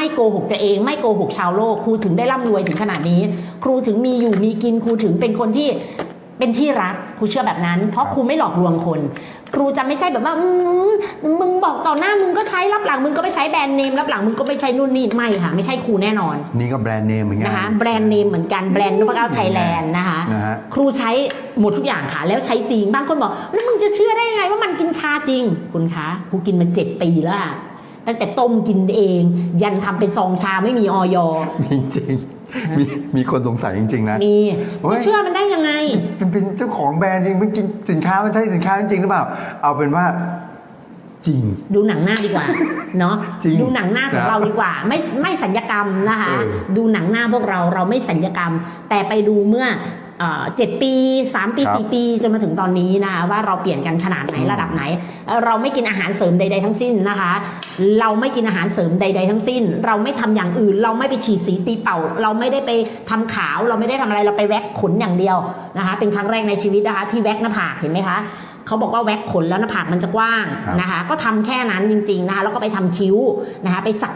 ไม่โกหกตัวเอง ไม่โกหกชาวโลก ครูถึงได้ร่ำรวยถึงขนาดนี้ ครูถึงมีอยู่มีกินครูถึงเป็นคนที่เป็นที่รักครูเชื่อแบบนั้น เพราะครูไม่หลอกลวงคน ครูจะไม่ใช่แบบว่าอืมมึงบอกต่อหน้ามึงก็ใช้รับหลังมึงก็ไปใช้แบรนด์เนมรับหลังมึงก็ไปใช้นู่นนี่ไม่ค่ะ ไม่ใช่ครูแน่นอน นี่ก็แบรนด์เนมเหมือนกันนะคะแบรนด์เนมเหมือนกันแบรนด์นพเก้าไทยแลนด์นะคะนะฮะครูใช้หมดทุกอย่างค่ะ แล้วใช้จริงบางคนบอกแล้วมึงจะเชื่อได้ยังไงว่ามันกินชาจริง คุณคะครูกินมาเจ็ดปีแล้วอะ ตั้งแต่ต้มกินเอง ยันทำเป็นซองชาไม่มีออยมีจริงมีมีคนสงสัยจริง ๆ นะมีเฮ้ยไม่เชื่อมันได้ยังไงมันเป็นเจ้าของแบรนด์จริงมันจริงสินค้ามันใช่สินค้าจริงหรือเปล่า เอาเป็นว่าจริง ดูหนังหน้าดีกว่าเนาะจริงดูหนังหน้าของนะเราดีกว่า ไม่ไม่สัญญกรรมนะคะเออดูหนังหน้าพวกเราเราไม่สัญญกรรม แต่ไปดูเมื่อ เอ่อเจ็ดปีสามปีครับสี่ปีจนมาถึงตอนนี้นะคะว่าเราเปลี่ยนกันขนาดไหนอืมระดับไหนเอ่อเราไม่กินอาหารเสริมใด ๆ ทั้งสิ้นนะคะ เราไม่กินอาหารเสริมใด ๆ ทั้งสิ้น เราไม่ทำอย่างอื่น เราไม่ไปฉีดสีตีเป่า เราไม่ได้ไปทำขาว เราไม่ได้ทำอะไรเราไปแว็กขนอย่างเดียวนะคะ เป็นครั้งแรกในชีวิตนะคะ ที่แว็กหน้าผากเห็นไหมคะเขาบอกว่าแว็กขนแล้วหน้าผากมันจะกว้างครับนะคะ ก็ทำแค่นั้นจริง ๆนะคะ แล้วก็ไปทำคิ้วนะคะ ไปสัก